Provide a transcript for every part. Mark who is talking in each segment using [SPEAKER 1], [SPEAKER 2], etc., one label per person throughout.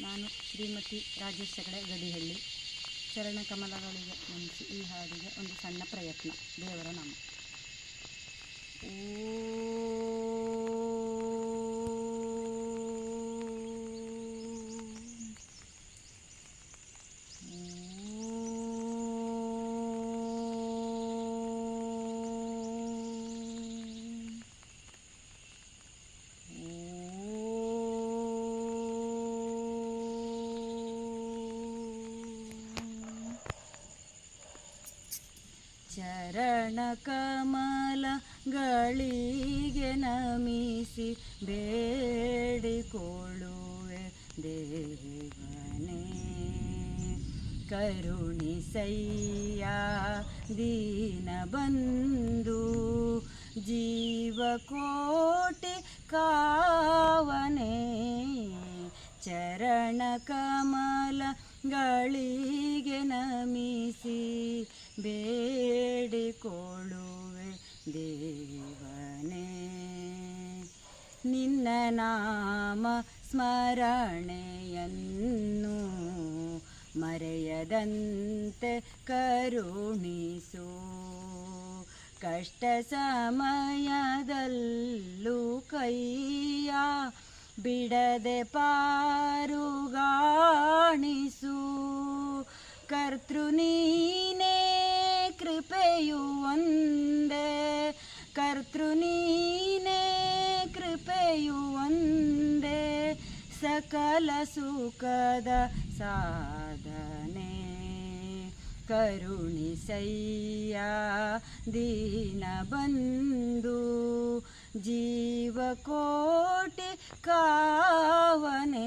[SPEAKER 1] ನಾನು ಶ್ರೀಮತಿ ರಾಜೇಶ್ ಹೆಗಡೆ ಗಡಿಹಳ್ಳಿ. ಚರಣ ಕಮಲಗಳಿಗೆ ಈ ಹಾಡಿಗೆ ಒಂದು ಸಣ್ಣ ಪ್ರಯತ್ನ. ದೇವರ ನಾಮ. ಚರಣ ಕಮಲಗಳಿಗೆ ನಮಿಸಿ ಬೇಡಿಕೊಳ್ಳುವೆ ದೇವನೇ. ಕರುಣಿಸಯ್ಯ ದೀನ ಬಂದು ಜೀವಕೋಟಿ ಕಾವನೇ. ಚರಣ ಕಮಲಗಳಿಗೆ ನಮಿಸಿ ಬೇಡಿಕೊಳ್ಳುವೆ ದೇವನೆ. ನಿನ್ನ ನಾಮ ಸ್ಮರಣೆಯನ್ನು ಮರೆಯದಂತೆ ಕರುಣಿಸು. ಕಷ್ಟ ಸಮಯದಲ್ಲೂ ಕೈಯ ಬಿಡದೆ ಪಾರುಗಾಣಿಸು ಕರ್ತೃ ನೀನೇ ಕೃಪೆಯು ಒಂದೇ ಕರ್ತೃ ನೀನೇ ಕೃಪೆಯು ಒಂದೇ ಸಕಲ ಸುಖದ ಸಾಧನೆ ಕರುಣಿಸಯ್ಯ ದೀನ ಬಂದು ಜೀವಕೋಟಿ ಕಾವನೆ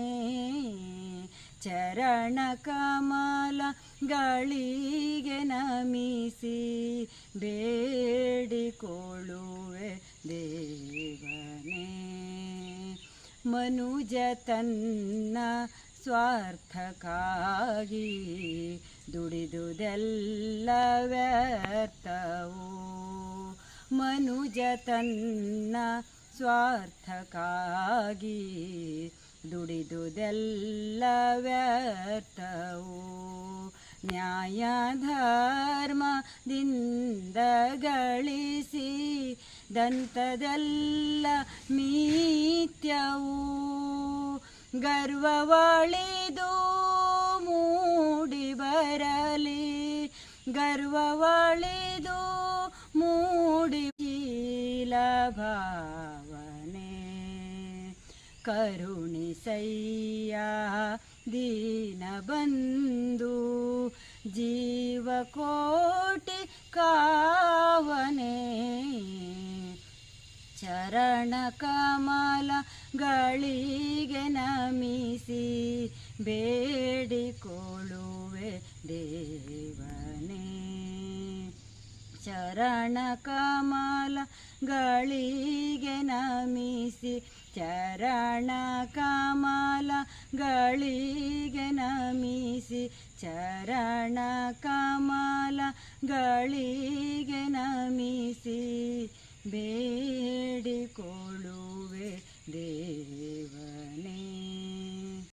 [SPEAKER 1] ಚರಣ ಕಮಲಗಳಿಗೆ ನಮಿಸಿ ಬೇಡಿಕೊಳ್ಳುವೆ ದೇವನೇ. ಮನುಜ ತನ್ನ ಸ್ವಾರ್ಥಕ್ಕಾಗಿ ದುಡಿದುದೆಲ್ಲ ವ್ಯರ್ಥವು? ಮನುಜ ತನ್ನ ಸ್ವಾರ್ಥಕ್ಕಾಗಿ ದುಡಿದುದೆಲ್ಲ ವ್ಯರ್ಥವು ನ್ಯಾಯ ಧರ್ಮದಿಂದ ಗಳಿಸಿ ದಂತದೆಲ್ಲ ಮೀತ್ಯವು. ಗರ್ವವಳಿದು ಮೂಡಿ ಬರಲಿ. ಗರ್ವವಳಿದು ಮೂಡಿ ಭಾವನೆ ಕರುಣಿಸಯ್ಯ ದೀನ ಬಂದು ಜೀವಕೋಟಿ ಕಾವನೆ. ಚರಣ ಕಮಲಗಳಿಗೆ ನಮಿಸಿ ಬೇಡಿಕೊಳ್ಳುವೆ ದೇವನೇ ಚರಣ ಕಮಲಗಳಿಗೆ ನಮಿಸಿ ಚರಣ ಕಮಲಗಳಿಗೆ ನಮಿಸಿ ಚರಣ ಕಮಲಗಳಿಗೆ ನಮಿಸಿ ಬೇಡಿಕೊಳ್ಳ